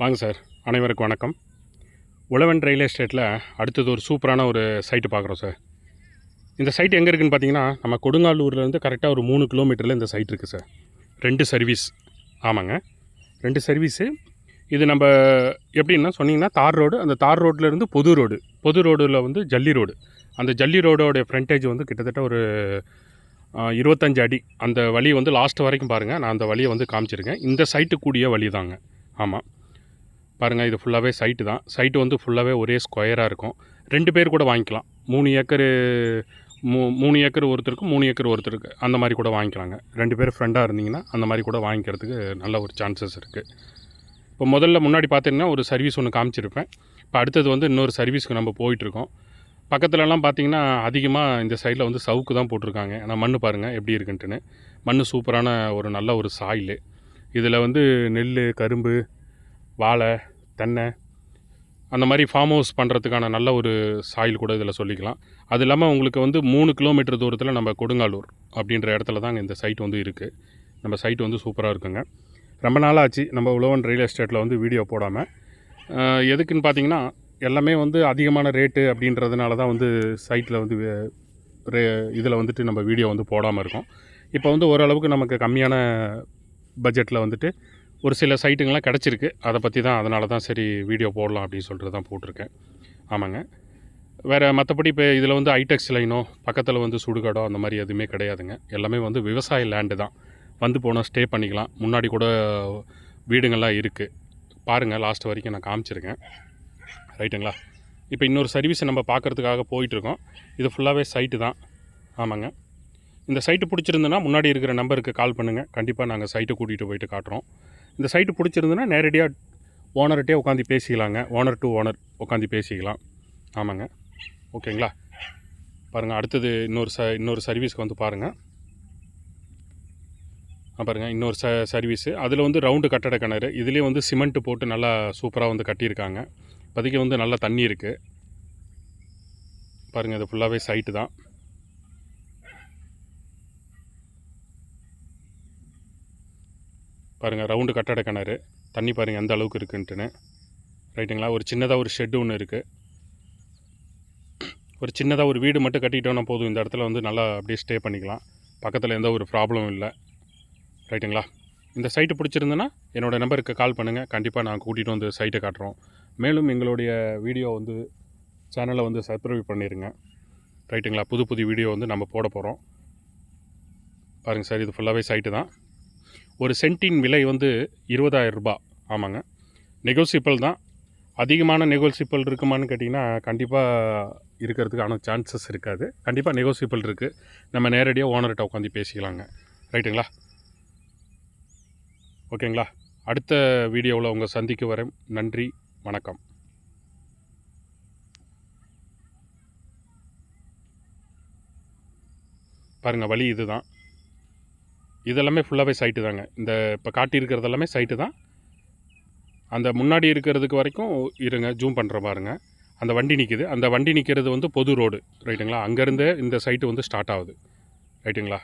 வாங்க சார் அனைவருக்கும் வணக்கம். உழவன் ரயில்வே எஸ்டேட்டில் அடுத்தது ஒரு சூப்பரான ஒரு சைட்டு பார்க்குறோம் சார். இந்த சைட் எங்கே இருக்குதுன்னு பார்த்தீங்கன்னா நம்ம கொடுங்காலூர்லேருந்து கரெக்டாக ஒரு மூணு கிலோமீட்டரில் இந்த சைட் இருக்குது சார். ரெண்டு சர்வீஸ் ஆமாங்க. ரெண்டு சர்வீஸு இது நம்ம எப்படின்னா சொன்னிங்கன்னா தார் ரோடு அந்த தார் ரோட்லேருந்து பொது ரோடு. பொது ரோடில் வந்து ஜல்லி ரோடு. அந்த ஜல்லி ரோடோடைய ஃப்ரண்டேஜ் வந்து கிட்டத்தட்ட ஒரு இருபத்தஞ்சு அடி. அந்த வழி வந்து லாஸ்ட் வரைக்கும் பாருங்கள் நான் அந்த வழியை வந்து காமிச்சிருக்கேன். இந்த சைட்டு கூடிய வழி தாங்க ஆமாம் பாருங்கள் இது ஃபுல்லாகவே சைட்டு தான். சைட்டு வந்து ஃபுல்லாகவே ஒரே ஸ்கொயராக இருக்கும். ரெண்டு பேர் கூட வாங்கிக்கலாம். மூணு ஏக்கரு மூ மூணு ஏக்கர் ஒருத்தருக்கு மூணு ஏக்கர் ஒருத்தருக்கு. அந்த மாதிரி கூட வாங்கிக்கலாங்க. ரெண்டு பேர் ஃப்ரெண்டாக இருந்தீங்கன்னா அந்த மாதிரி கூட வாங்கிக்கிறதுக்கு நல்ல ஒரு சான்சஸ் இருக்குது இப்போ முதல்ல முன்னாடி பார்த்தீங்கன்னா ஒரு சர்வீஸ் ஒன்று காமிச்சிருப்பேன். இப்போ அடுத்தது வந்து இன்னொரு சர்வீஸ்க்கு நம்ம போயிட்டுருக்கோம். பக்கத்துலலாம் பார்த்தீங்கன்னா அதிகமாக இந்த சைடில் வந்து சவுக்கு தான் போட்டிருக்காங்க. ஆனால் மண் பாருங்கள் எப்படி இருக்குன்ட்டுன்னு. மண் சூப்பரான ஒரு நல்ல ஒரு சாயில் இதில் வந்து நெல் கரும்பு வாழை தென்னை அந்த மாதிரி ஃபார்ம் ஹவுஸ் பண்ணுறதுக்கான நல்ல ஒரு சாயில் கூட இதில் சொல்லிக்கலாம். அது இல்லாமல் உங்களுக்கு வந்து மூணு கிலோமீட்டர் தூரத்தில் நம்ம கொடுங்காலூர் அப்படின்ற இடத்துல தாங்க இந்த சைட் வந்து இருக்குது நம்ம சைட் வந்து சூப்பராக இருக்குங்க. ரொம்ப நாளாச்சு நம்ம உழவன் ரியல் எஸ்டேட்டில் வந்து வீடியோ போடாமல் எதுக்குன்னு பார்த்தீங்கன்னா எல்லாமே வந்து அதிகமான ரேட்டு அப்படின்றதுனால தான் வந்து சைட்டில் வந்து இதில் வந்துட்டு நம்ம வீடியோ வந்து போடாமல் இருக்கோம். இப்போ வந்து ஓரளவுக்கு நமக்கு கம்மியான பட்ஜெட்டில் வந்துட்டு ஒரு சில சைட்டுங்கள்லாம் கிடச்சிருக்கு. அதை பற்றி தான் அதனால தான் சரி வீடியோ போடலாம் அப்படின்னு சொல்லிட்டு தான் போட்டிருக்கேன். ஆமாங்க. வேறு மற்றபடி இப்போ இதில் வந்து ஐடெக்ஸ் லைனோ பக்கத்தில் வந்து சுடுகாடோ அந்த மாதிரி எதுவுமே கிடையாதுங்க. எல்லாமே வந்து விவசாய லேண்டு தான். வந்து போனால் ஸ்டே பண்ணிக்கலாம். முன்னாடி கூட வீடுங்கள்லாம் இருக்குது பாருங்கள் லாஸ்ட் வரைக்கும் நான் காமிச்சிருக்கேன். ரைட்டுங்களா? இப்போ இன்னொரு சர்வீஸ் நம்ம பார்க்குறதுக்காக போயிட்டுருக்கோம். இது ஃபுல்லாகவே சைட்டு தான். ஆமாங்க. இந்த சைட்டு பிடிச்சிருந்துன்னா முன்னாடி இருக்கிற நம்பருக்கு கால் பண்ணுங்கள் கண்டிப்பாக நாங்கள் சைட்டை கூட்டிகிட்டு போயிட்டு காட்டுறோம். இந்த சைட்டு பிடிச்சிருந்துன்னா நேரடியாக ஓனர்கிட்டே உட்காந்து பேசிக்கலாங்க. ஓனர் டு ஓனர் உட்காந்து பேசிக்கலாம். ஆமாங்க. ஓகேங்களா? பாருங்கள் அடுத்தது இன்னொரு ச இன்னொரு சர்வீஸ்க்கு வந்து பாருங்கள் ஆ பாருங்கள் இன்னொரு ச சர்வீஸு. அதில் வந்து ரவுண்டு கட்டட கிணறு. இதுலேயே வந்து சிமெண்ட்டு போட்டு நல்லா சூப்பராக வந்து கட்டியிருக்காங்க. இப்போதைக்கு வந்து நல்லா தண்ணி இருக்குது பாருங்கள் இது ஃபுல்லாகவே சைட்டு தான். பாருங்கள் ரவுண்டு கட்டட கிணறு தண்ணி பாருங்கள் எந்த அளவுக்கு இருக்குன்ட்டுன்னு. ரைட்டுங்களா ஒரு சின்னதாக ஒரு ஷெட்டு ஒன்று இருக்குது ஒரு சின்னதாக ஒரு வீடு மட்டும் கட்டிட்டோன்னா போதும் இந்த இடத்துல வந்து நல்லா அப்படியே ஸ்டே பண்ணிக்கலாம். பக்கத்தில் எந்த ஒரு ப்ராப்ளமும் இல்லை. ரைட்டுங்களா இந்த சைட்டு பிடிச்சிருந்துன்னா என்னோடய நம்பருக்கு கால் பண்ணுங்கள் கண்டிப்பாக நான் கூட்டிகிட்டு வந்து சைட்டை காட்டுறோம். மேலும் எங்களுடைய வீடியோ வந்து சேனலை வந்து சப்ஸ்கிரைப் பண்ணிடுங்க ரைட்டுங்களா புது புது வீடியோ வந்து நம்ம போட போகிறோம் பாருங்கள் சார் இது ஃபுல்லாகவே சைட்டு தான். ஒரு சென்ட்டின் விலை வந்து இருபதாயிரம் ரூபாய். ஆமாங்க. நெகோசியபிள் தான். அதிகமான நெகோசியபிள் இருக்குமான்னு கேட்டிங்கன்னா கண்டிப்பாக இருக்கிறதுக்கான சான்சஸ் இருக்காது. கண்டிப்பாக நெகோசியபிள் இருக்குது நம்ம நேரடியாக ஓனர்கிட்ட உட்காந்து பேசிக்கலாங்க. ரைட்டுங்களா ஓகேங்களா அடுத்த வீடியோவில் உங்கள் சந்திக்கு வரேன். நன்றி. வணக்கம். பாருங்கள் வழி இதுதான். இதெல்லாமே ஃபுல்லாகவே சைட்டு தாங்க. இந்த இப்போ காட்டியிருக்கிறது எல்லாமே சைட்டு தான். அந்த முன்னாடி இருக்கிறதுக்கு வரைக்கும் இருங்க ஜூம் பண்ணுற பாருங்க. அந்த வண்டி நிற்கிது அந்த வண்டி நிற்கிறது வந்து பொது ரோடு ரைட்டுங்களா அங்கேருந்தே இந்த சைட்டு வந்து ஸ்டார்ட் ஆகுது. ரைட்டுங்களா